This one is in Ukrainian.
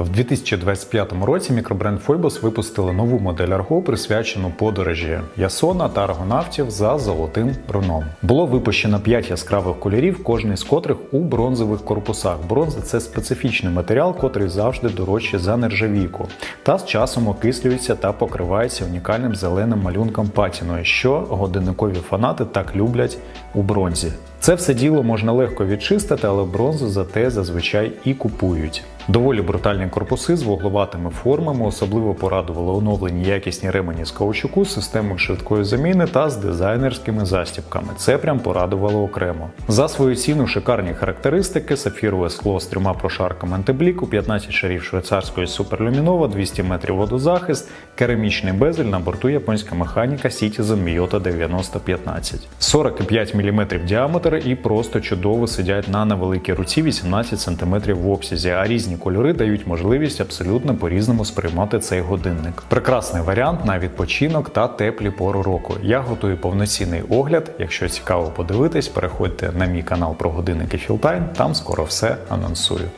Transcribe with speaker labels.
Speaker 1: В 2025 році мікробренд Фойбос випустили нову модель Арго, присвячену подорожі Ясона та аргонавтів за золотим руном. Було випущено 5 яскравих кольорів, кожний з котрих у бронзових корпусах. Бронза це специфічний матеріал, котрий завжди дорожчий за нержавійку, та з часом окислюється та покривається унікальним зеленим малюнком патіною, що годинникові фанати так люблять у бронзі. Це все діло можна легко відчистити, але бронзу зате зазвичай і купують. Доволі брутальні корпуси з вугловатими формами особливо порадували оновлені якісні ремені з каучуку з системою швидкої заміни та з дизайнерськими застібками. Це прям порадувало окремо. За свою ціну шикарні характеристики, сапфірове скло з трьома прошарками антибліку, 15 шарів швейцарської суперлюмінова, 200 метрів водозахист, керамічний безель на борту японська механіка Citizen Miyota 9015. 45 мм діаметр і просто чудово сидять на невеликій руці 18 см в обсязі, а різні кольори дають можливість абсолютно по-різному сприймати цей годинник. Прекрасний варіант на відпочинок та теплі пору року. Я готую повноцінний огляд. Якщо цікаво подивитись, переходьте на мій канал про годинники Філтайн. там скоро все анонсую.